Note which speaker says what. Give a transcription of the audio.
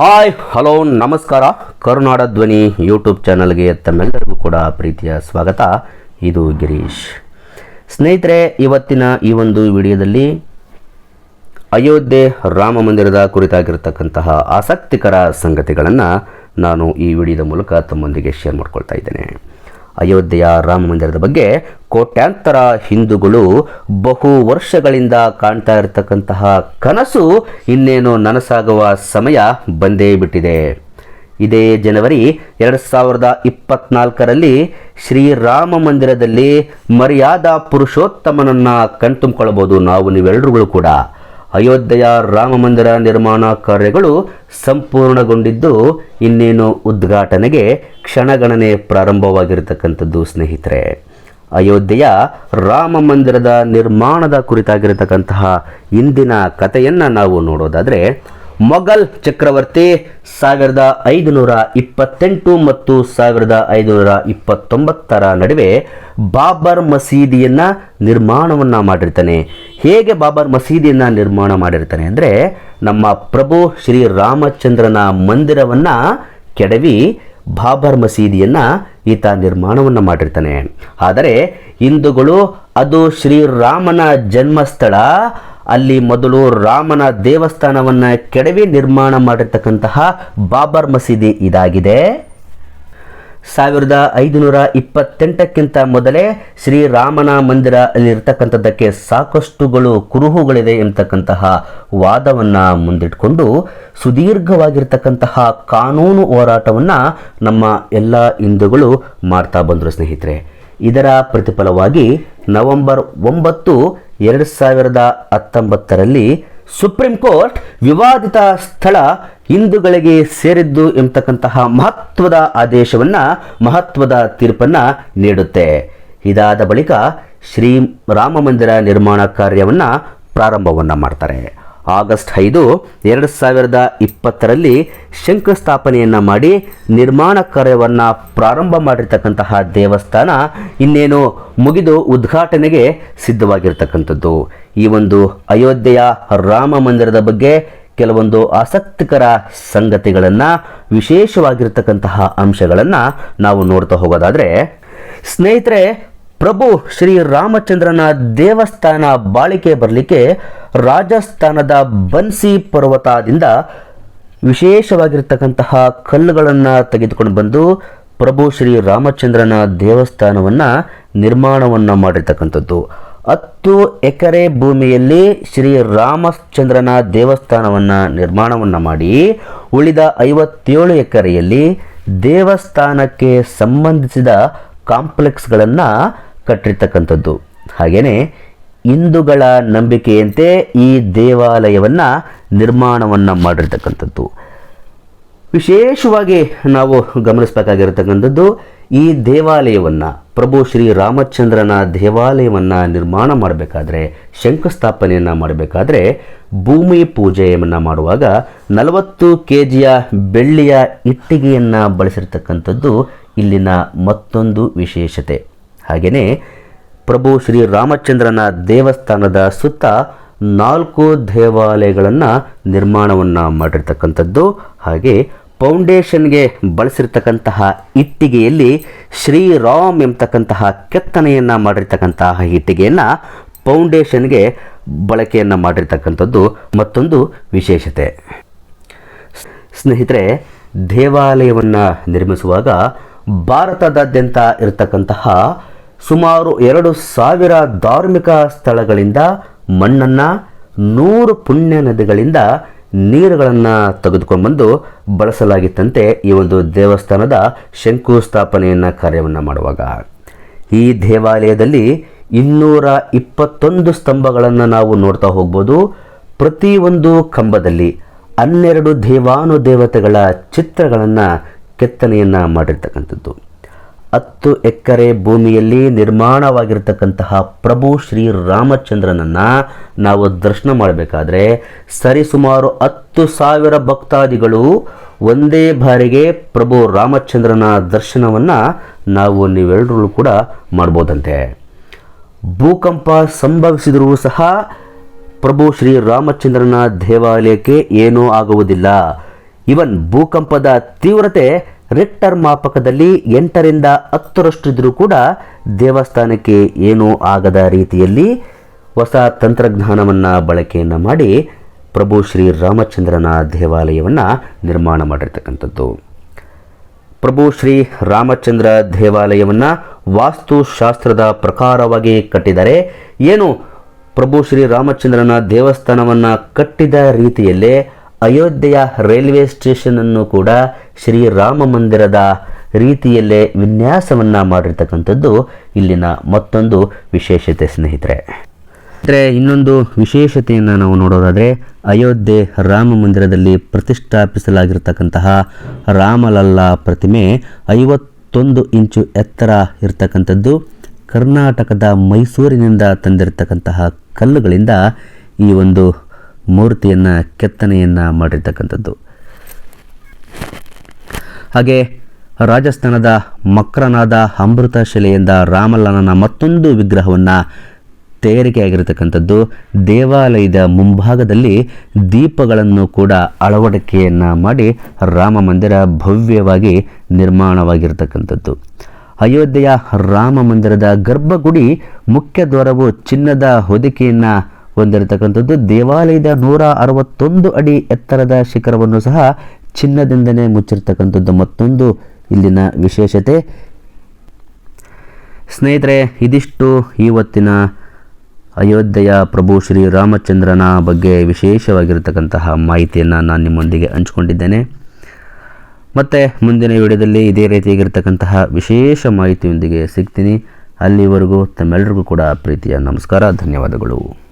Speaker 1: Hi, hello, ನಮಸ್ಕಾರ. ಕರುನಾಡ ಧ್ವನಿ YouTube ಚಾನಲ್ಗೆ ತಮ್ಮೆಲ್ಲರಿಗೂ ಕೂಡ ಪ್ರೀತಿಯ ಸ್ವಾಗತ. ಇದು ಗಿರೀಶ್. ಸ್ನೇಹಿತರೆ, ಇವತ್ತಿನ ಈ ಒಂದು ವಿಡಿಯೋದಲ್ಲಿ ಅಯೋಧ್ಯೆ ರಾಮ ಮಂದಿರದ ಕುರಿತಾಗಿರ್ತಕ್ಕಂತಹ ಆಸಕ್ತಿಕರ ಸಂಗತಿಗಳನ್ನು ನಾನು ಈ ವಿಡಿಯೋದ ಮೂಲಕ ತಮ್ಮೊಂದಿಗೆ ಶೇರ್ ಮಾಡ್ಕೊಳ್ತಾ ಇದ್ದೇನೆ. ಅಯೋಧ್ಯೆಯ ರಾಮ ಮಂದಿರದ ಬಗ್ಗೆ ಕೋಟ್ಯಾಂತರ ಹಿಂದೂಗಳು ಬಹು ವರ್ಷಗಳಿಂದ ಕಾಣ್ತಾ ಇರತಕ್ಕಂತಹ ಕನಸು ಇನ್ನೇನು ನನಸಾಗುವ ಸಮಯ ಬಂದೇ ಬಿಟ್ಟಿದೆ. ಇದೇ ಜನವರಿ ಎರಡು ಸಾವಿರದ ಇಪ್ಪತ್ನಾಲ್ಕರಲ್ಲಿ ಶ್ರೀರಾಮ ಮಂದಿರದಲ್ಲಿ ಮರ್ಯಾದಾ ಪುರುಷೋತ್ತಮನನ್ನು ಕಣ್ತುಂಬಿಕೊಳ್ಳಬಹುದು ನಾವು ನೀವೆಲ್ಲರೂ ಕೂಡ. ಅಯೋಧ್ಯೆಯ ರಾಮ ಮಂದಿರ ನಿರ್ಮಾಣ ಕಾರ್ಯಗಳು ಸಂಪೂರ್ಣಗೊಂಡಿದ್ದು, ಇನ್ನೇನು ಉದ್ಘಾಟನೆಗೆ ಕ್ಷಣಗಣನೆ ಪ್ರಾರಂಭವಾಗಿರತಕ್ಕಂಥದ್ದು, ಸ್ನೇಹಿತರೆ. ಅಯೋಧ್ಯೆಯ ರಾಮ ಮಂದಿರದ ನಿರ್ಮಾಣದ ಕುರಿತಾಗಿರತಕ್ಕಂತಹ ಇಂದಿನ ಕಥೆಯನ್ನು ನಾವು ನೋಡೋದಾದರೆ, ಮೊಘಲ್ ಚಕ್ರವರ್ತಿ ಸಾವಿರದ ಐದುನೂರ ಇಪ್ಪತ್ತೆಂಟು ಮತ್ತು ಸಾವಿರದ ಐದುನೂರ ಇಪ್ಪತ್ತೊಂಬತ್ತರ ನಡುವೆ ಬಾಬರ್ ಮಸೀದಿಯನ್ನ ನಿರ್ಮಾಣವನ್ನು ಮಾಡಿರ್ತಾನೆ. ಹೇಗೆ ಬಾಬರ್ ಮಸೀದಿಯನ್ನು ನಿರ್ಮಾಣ ಮಾಡಿರ್ತಾನೆ ಅಂದರೆ ನಮ್ಮ ಪ್ರಭು ಶ್ರೀ ರಾಮಚಂದ್ರನ ಮಂದಿರವನ್ನು ಕೆಡವಿ ಬಾಬರ್ ಮಸೀದಿಯನ್ನು ಈತ ನಿರ್ಮಾಣವನ್ನು ಮಾಡಿರ್ತಾನೆ. ಆದರೆ ಹಿಂದೂಗಳು ಅದು ಶ್ರೀರಾಮನ ಜನ್ಮಸ್ಥಳ, ಅಲ್ಲಿ ಮೊದಲು ರಾಮನ ದೇವಸ್ಥಾನವನ್ನು ಕೆಡವಿ ನಿರ್ಮಾಣ ಮಾಡಿರ್ತಕ್ಕಂತಹ ಬಾಬರ್ ಮಸೀದಿ ಇದಾಗಿದೆ. ಸಾವಿರದ ಐದುನೂರ ಇಪ್ಪತ್ತೆಂಟಕ್ಕಿಂತ ಮೊದಲೇ ಶ್ರೀರಾಮನ ಮಂದಿರ ಅಲ್ಲಿರ್ತಕ್ಕಂಥದ್ದಕ್ಕೆ ಸಾಕಷ್ಟುಗಳು ಕುರುಹುಗಳಿದೆ ಎಂಬತಕ್ಕಂತಹ ವಾದವನ್ನು ಮುಂದಿಟ್ಕೊಂಡು ಸುದೀರ್ಘವಾಗಿರ್ತಕ್ಕಂತಹ ಕಾನೂನು ಹೋರಾಟವನ್ನು ನಮ್ಮ ಎಲ್ಲ ಹಿಂದೂಗಳು ಮಾಡ್ತಾ ಬಂದರು ಸ್ನೇಹಿತರೆ. ಇದರ ಪ್ರತಿಫಲವಾಗಿ ನವೆಂಬರ್ ಒಂಬತ್ತು, ಎರಡು ಸಾವಿರದ ಹತ್ತೊಂಬತ್ತರಲ್ಲಿ ಸುಪ್ರೀಂ ಕೋರ್ಟ್ ವಿವಾದಿತ ಸ್ಥಳ ಹಿಂದೂಗಳಿಗೆ ಸೇರಿದ್ದು ಎಂಬತಕ್ಕಂತಹ ಮಹತ್ವದ ಆದೇಶವನ್ನ, ಮಹತ್ವದ ತೀರ್ಪನ್ನ ನೀಡುತ್ತೆ. ಇದಾದ ಬಳಿಕ ಶ್ರೀ ರಾಮ ಮಂದಿರ ನಿರ್ಮಾಣ ಕಾರ್ಯವನ್ನ ಪ್ರಾರಂಭವನ್ನ ಮಾಡ್ತಾರೆ. ಆಗಸ್ಟ್ ಐದು, ಎರಡು ಸಾವಿರದ ಇಪ್ಪತ್ತರಲ್ಲಿ ಶಂಕುಸ್ಥಾಪನೆಯನ್ನು ಮಾಡಿ ನಿರ್ಮಾಣ ಕಾರ್ಯವನ್ನು ಪ್ರಾರಂಭ ಮಾಡಿರ್ತಕ್ಕಂತಹ ದೇವಸ್ಥಾನ ಇನ್ನೇನು ಮುಗಿದು ಉದ್ಘಾಟನೆಗೆ ಸಿದ್ಧವಾಗಿರ್ತಕ್ಕಂಥದ್ದು. ಈ ಒಂದು ಅಯೋಧ್ಯೆಯ ರಾಮ ಮಂದಿರದ ಬಗ್ಗೆ ಕೆಲವೊಂದು ಆಸಕ್ತಿಕರ ಸಂಗತಿಗಳನ್ನು, ವಿಶೇಷವಾಗಿರ್ತಕ್ಕಂತಹ ಅಂಶಗಳನ್ನು ನಾವು ನೋಡ್ತಾ ಹೋಗೋದಾದರೆ, ಸ್ನೇಹಿತರೆ, ಪ್ರಭು ಶ್ರೀ ರಾಮಚಂದ್ರನ ದೇವಸ್ಥಾನ ಬಾಳಿಕೆ ಬರಲಿಕ್ಕೆ ರಾಜಸ್ಥಾನದ ಬನ್ಸಿ ಪರ್ವತದಿಂದ ವಿಶೇಷವಾಗಿರ್ತಕ್ಕಂತಹ ಕಲ್ಲುಗಳನ್ನು ತೆಗೆದುಕೊಂಡು ಬಂದು ಪ್ರಭು ಶ್ರೀ ರಾಮಚಂದ್ರನ ದೇವಸ್ಥಾನವನ್ನು ನಿರ್ಮಾಣವನ್ನು ಮಾಡಿರ್ತಕ್ಕಂಥದ್ದು. ಹತ್ತು ಎಕರೆ ಭೂಮಿಯಲ್ಲಿ ಶ್ರೀ ರಾಮಚಂದ್ರನ ದೇವಸ್ಥಾನವನ್ನು ನಿರ್ಮಾಣವನ್ನು ಮಾಡಿ, ಉಳಿದ ಐವತ್ತೇಳು ಎಕರೆಯಲ್ಲಿ ದೇವಸ್ಥಾನಕ್ಕೆ ಸಂಬಂಧಿಸಿದ ಕಾಂಪ್ಲೆಕ್ಸ್ಗಳನ್ನು ಕಟ್ಟಿರ್ತಕ್ಕಂಥದ್ದು. ಹಾಗೆಯೇ ಹಿಂದೂಗಳ ನಂಬಿಕೆಯಂತೆ ಈ ದೇವಾಲಯವನ್ನು ನಿರ್ಮಾಣವನ್ನು ಮಾಡಿರ್ತಕ್ಕಂಥದ್ದು. ವಿಶೇಷವಾಗಿ ನಾವು ಗಮನಿಸಬೇಕಾಗಿರತಕ್ಕಂಥದ್ದು, ಈ ದೇವಾಲಯವನ್ನು ಪ್ರಭು ಶ್ರೀ ರಾಮಚಂದ್ರನ ದೇವಾಲಯವನ್ನು ನಿರ್ಮಾಣ ಮಾಡಬೇಕಾದ್ರೆ, ಶಂಕುಸ್ಥಾಪನೆಯನ್ನು ಮಾಡಬೇಕಾದ್ರೆ, ಭೂಮಿ ಪೂಜೆಯನ್ನು ಮಾಡುವಾಗ ನಲವತ್ತು ಕೆ ಜಿಯ ಬೆಳ್ಳಿಯ ಇಟ್ಟಿಗೆಯನ್ನು ಬಳಸಿರ್ತಕ್ಕಂಥದ್ದು ಇಲ್ಲಿನ ಮತ್ತೊಂದು ವಿಶೇಷತೆ. ಹಾಗೆಯೇ ಪ್ರಭು ಶ್ರೀ ರಾಮಚಂದ್ರನ ದೇವಸ್ಥಾನದ ಸುತ್ತ ನಾಲ್ಕು ದೇವಾಲಯಗಳನ್ನು ನಿರ್ಮಾಣವನ್ನು ಮಾಡಿರ್ತಕ್ಕಂಥದ್ದು. ಹಾಗೆ ಫೌಂಡೇಶನ್ಗೆ ಬಳಸಿರ್ತಕ್ಕಂತಹ ಇಟ್ಟಿಗೆಯಲ್ಲಿ ಶ್ರೀರಾಮ್ ಎಂಬತಕ್ಕಂತಹ ಕೆತ್ತನೆಯನ್ನು ಮಾಡಿರ್ತಕ್ಕಂತಹ ಇಟ್ಟಿಗೆಯನ್ನು ಫೌಂಡೇಶನ್ಗೆ ಬಳಕೆಯನ್ನು ಮಾಡಿರ್ತಕ್ಕಂಥದ್ದು ಮತ್ತೊಂದು ವಿಶೇಷತೆ. ಸ್ನೇಹಿತರೆ, ದೇವಾಲಯವನ್ನು ನಿರ್ಮಿಸುವಾಗ ಭಾರತದಾದ್ಯಂತ ಇರತಕ್ಕಂತಹ ಸುಮಾರು ಎರಡು ಸಾವಿರ ಧಾರ್ಮಿಕ ಸ್ಥಳಗಳಿಂದ ಮಣ್ಣನ್ನು ನೂರು ಪುಣ್ಯ ನದಿಗಳಿಂದ ನೀರುಗಳನ್ನು ತೆಗೆದುಕೊಂಡ್ಬಂದು ಬಳಸಲಾಗಿತ್ತಂತೆ ಈ ಒಂದು ದೇವಸ್ಥಾನದ ಶಂಕುಸ್ಥಾಪನೆಯನ್ನು ಕಾರ್ಯವನ್ನು ಮಾಡುವಾಗ. ಈ ದೇವಾಲಯದಲ್ಲಿ ಇನ್ನೂರ ಇಪ್ಪತ್ತೊಂದು ಸ್ತಂಭಗಳನ್ನು ನಾವು ನೋಡ್ತಾ ಹೋಗ್ಬೋದು. ಪ್ರತಿಯೊಂದು ಕಂಬದಲ್ಲಿ ಹನ್ನೆರಡು ದೇವಾನುದೇವತೆಗಳ ಚಿತ್ರಗಳನ್ನು ಕೆತ್ತನೆಯನ್ನು ಮಾಡಿರ್ತಕ್ಕಂಥದ್ದು. ಹತ್ತು ಎಕರೆ ಭೂಮಿಯಲ್ಲಿ ನಿರ್ಮಾಣವಾಗಿರ್ತಕ್ಕಂತಹ ಪ್ರಭು ಶ್ರೀ ರಾಮಚಂದ್ರನನ್ನು ನಾವು ದರ್ಶನ ಮಾಡಬೇಕಾದ್ರೆ ಸರಿಸುಮಾರು ಹತ್ತು ಸಾವಿರ ಭಕ್ತಾದಿಗಳು ಒಂದೇ ಬಾರಿಗೆ ಪ್ರಭು ರಾಮಚಂದ್ರನ ದರ್ಶನವನ್ನು ನಾವು ನೀವೆಲ್ಲರೂ ಕೂಡ ಮಾಡ್ಬೋದಂತೆ. ಭೂಕಂಪ ಸಂಭವಿಸಿದರೂ ಸಹ ಪ್ರಭು ಶ್ರೀ ರಾಮಚಂದ್ರನ ದೇವಾಲಯಕ್ಕೆ ಏನೂ ಆಗುವುದಿಲ್ಲ. ಇವನ್ ಭೂಕಂಪದ ತೀವ್ರತೆ ರಿಕ್ಟರ್ ಮಾಪಕದಲ್ಲಿ ಎಂಟರಿಂದ ಹತ್ತರಷ್ಟಿದ್ರೂ ಕೂಡ ದೇವಸ್ಥಾನಕ್ಕೆ ಏನೂ ಆಗದ ರೀತಿಯಲ್ಲಿ ಹೊಸ ತಂತ್ರಜ್ಞಾನವನ್ನು ಬಳಕೆಯನ್ನು ಮಾಡಿ ಪ್ರಭು ಶ್ರೀ ರಾಮಚಂದ್ರನ ದೇವಾಲಯವನ್ನು ನಿರ್ಮಾಣ ಮಾಡಿರ್ತಕ್ಕಂಥದ್ದು. ಪ್ರಭು ಶ್ರೀ ರಾಮಚಂದ್ರ ದೇವಾಲಯವನ್ನು ವಾಸ್ತುಶಾಸ್ತ್ರದ ಪ್ರಕಾರವಾಗಿ ಕಟ್ಟಿದರೆ ಏನು ಪ್ರಭು ಶ್ರೀ ರಾಮಚಂದ್ರನ ದೇವಸ್ಥಾನವನ್ನು ಕಟ್ಟಿದ ರೀತಿಯಲ್ಲೇ ಅಯೋಧ್ಯೆಯ ರೈಲ್ವೆ ಸ್ಟೇಷನ್ ಅನ್ನು ಕೂಡ ಶ್ರೀರಾಮ ಮಂದಿರದ ರೀತಿಯಲ್ಲೇ ವಿನ್ಯಾಸವನ್ನು ಮಾಡಿರ್ತಕ್ಕಂಥದ್ದು ಇಲ್ಲಿನ ಮತ್ತೊಂದು ವಿಶೇಷತೆ, ಸ್ನೇಹಿತರೆ. ಅಂದರೆ ಇನ್ನೊಂದು ವಿಶೇಷತೆಯನ್ನು ನಾವು ನೋಡೋದಾದರೆ, ಅಯೋಧ್ಯೆ ರಾಮ ಮಂದಿರದಲ್ಲಿ ಪ್ರತಿಷ್ಠಾಪಿಸಲಾಗಿರ್ತಕ್ಕಂತಹ ರಾಮಲಲ್ಲ ಪ್ರತಿಮೆ ಐವತ್ತೊಂದು ಇಂಚು ಎತ್ತರ ಇರತಕ್ಕಂಥದ್ದು, ಕರ್ನಾಟಕದ ಮೈಸೂರಿನಿಂದ ತಂದಿರತಕ್ಕಂತಹ ಕಲ್ಲುಗಳಿಂದ ಈ ಒಂದು ಮೂರ್ತಿಯನ್ನು, ಕೆತ್ತನೆಯನ್ನು ಮಾಡಿರ್ತಕ್ಕಂಥದ್ದು. ಹಾಗೆ ರಾಜಸ್ಥಾನದ ಮಕ್ರನಾದ ಅಮೃತ ಶಿಲೆಯಿಂದ ರಾಮಲ್ಲನ ಮತ್ತೊಂದು ವಿಗ್ರಹವನ್ನು ತಯಾರಿಕೆಯಾಗಿರತಕ್ಕಂಥದ್ದು. ದೇವಾಲಯದ ಮುಂಭಾಗದಲ್ಲಿ ದೀಪಗಳನ್ನು ಕೂಡ ಅಳವಡಿಕೆಯನ್ನು ಮಾಡಿ ರಾಮ ಮಂದಿರ ಭವ್ಯವಾಗಿ ನಿರ್ಮಾಣವಾಗಿರತಕ್ಕಂಥದ್ದು. ಅಯೋಧ್ಯೆಯ ರಾಮ ಮಂದಿರದ ಗರ್ಭಗುಡಿ ಮುಖ್ಯ ದ್ವಾರವು ಚಿನ್ನದ ಹೊದಿಕೆಯನ್ನು ಹೊಂದಿರತಕ್ಕಂಥದ್ದು. ದೇವಾಲಯದ ನೂರ ಅರವತ್ತೊಂದು ಅಡಿ ಎತ್ತರದ ಶಿಖರವನ್ನು ಸಹ ಚಿನ್ನದಿಂದನೇ ಮುಚ್ಚಿರ್ತಕ್ಕಂಥದ್ದು. ಮತ್ತೊಂದು ಇಲ್ಲಿನ ವಿಶೇಷತೆ. ಸ್ನೇಹಿತರೆ, ಇದಿಷ್ಟು ಇವತ್ತಿನ ಅಯೋಧ್ಯೆಯ ಪ್ರಭು ಶ್ರೀ ರಾಮಚಂದ್ರನ ಬಗ್ಗೆ ವಿಶೇಷವಾಗಿರತಕ್ಕಂತಹ ಮಾಹಿತಿಯನ್ನು ನಾನು ನಿಮ್ಮೊಂದಿಗೆ ಹಂಚಿಕೊಂಡಿದ್ದೇನೆ. ಮತ್ತು ಮುಂದಿನ ವಿಡಿಯೋದಲ್ಲಿ ಇದೇ ರೀತಿಯಾಗಿರ್ತಕ್ಕಂತಹ ವಿಶೇಷ ಮಾಹಿತಿಯೊಂದಿಗೆ ಸಿಗ್ತೀನಿ. ಅಲ್ಲಿವರೆಗೂ ತಮ್ಮೆಲ್ಲರಿಗೂ ಕೂಡ ಪ್ರೀತಿಯ ನಮಸ್ಕಾರ, ಧನ್ಯವಾದಗಳು.